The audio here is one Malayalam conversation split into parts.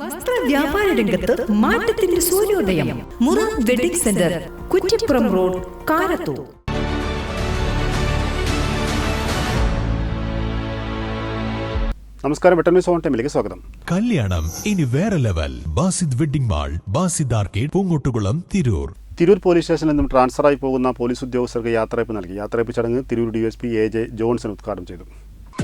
വസ്ത്ര വ്യാപാര രംഗത്ത് മാറ്റത്തിന്റെ സൂര്യോദയം. മുറ wedding centre Kuttippuram road Karathur. നമസ്കാരം വെട്ടൻ സോൺ ടൈമിലേക്ക് സ്വാഗതം. കല്യാണം ഇനി വേറെ level. Basid wedding mall Basid arcade Poongottukulam Tirur. Tirur police സ്റ്റേഷനിൽ നിന്നും ട്രാൻസ്ഫർ ആയി പോകുന്ന പോലീസ് ഉദ്യോഗസ്ഥർക്ക് യാത്രയപ്പ് നൽകി. യാത്രയപ്പ് ചടങ്ങ് Tirur D S P A J Johnson ഉദ്ഘാടനം ചെയ്തു.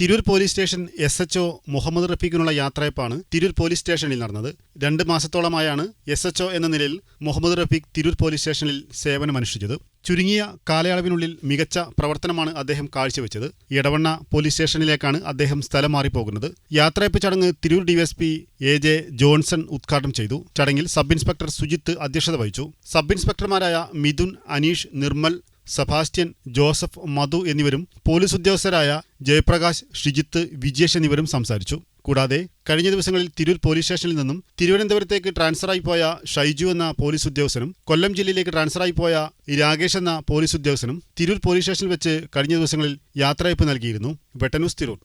Tirur police station S H O Muhammad റഫീഖിനുള്ള യാത്രയപ്പാണ് തിരൂർ പോലീസ് സ്റ്റേഷനിൽ നടന്നത്. രണ്ട് മാസത്തോളമായാണ് എസ് എച്ച് ഒ എന്ന നിലയിൽ മുഹമ്മദ് റഫീഖ് തിരൂർ പോലീസ് സ്റ്റേഷനിൽ സേവനമനുഷ്ഠിച്ചത്. ചുരുങ്ങിയ കാലയളവിനുള്ളിൽ മികച്ച പ്രവർത്തനമാണ് അദ്ദേഹം കാഴ്ചവെച്ചത്. ഇടവണ്ണ പോലീസ് സ്റ്റേഷനിലേക്കാണ് അദ്ദേഹം സ്ഥലം മാറിപ്പോകുന്നത്. യാത്രയപ്പ് ചടങ്ങ് Tirur DYSP A J Johnson ഉദ്ഘാടനം ചെയ്തു. ചടങ്ങിൽ സബ് ഇൻസ്പെക്ടർ സുജിത്ത് അധ്യക്ഷത വഹിച്ചു. സബ് ഇൻസ്പെക്ടർമാരായ മിഥുൻ അനീഷ് നിർമ്മൽ സെബാസ്റ്റ്യൻ ജോസഫ് മധു എന്നിവരും പോലീസ് ഉദ്യോഗസ്ഥരായ ജയപ്രകാശ് ഷിജിത്ത് വിജേഷ് എന്നിവരും സംസാരിച്ചു. കൂടാതെ കഴിഞ്ഞ ദിവസങ്ങളിൽ തിരൂർ പോലീസ് സ്റ്റേഷനിൽ നിന്നും തിരുവനന്തപുരത്തേക്ക് ട്രാൻസ്ഫറായി പോയ ഷൈജു എന്ന പോലീസ് ഉദ്യോഗസ്ഥനും കൊല്ലം ജില്ലയിലേക്ക് ട്രാൻസ്ഫറായി പോയ രാകേഷ് എന്ന പോലീസ് ഉദ്യോഗസ്ഥനും തിരൂർ പോലീസ് സ്റ്റേഷനിൽ വെച്ച് കഴിഞ്ഞ ദിവസങ്ങളിൽ യാത്രയപ്പ് നൽകിയിരുന്നു. വെട്ടനൂസ് തിരൂർ.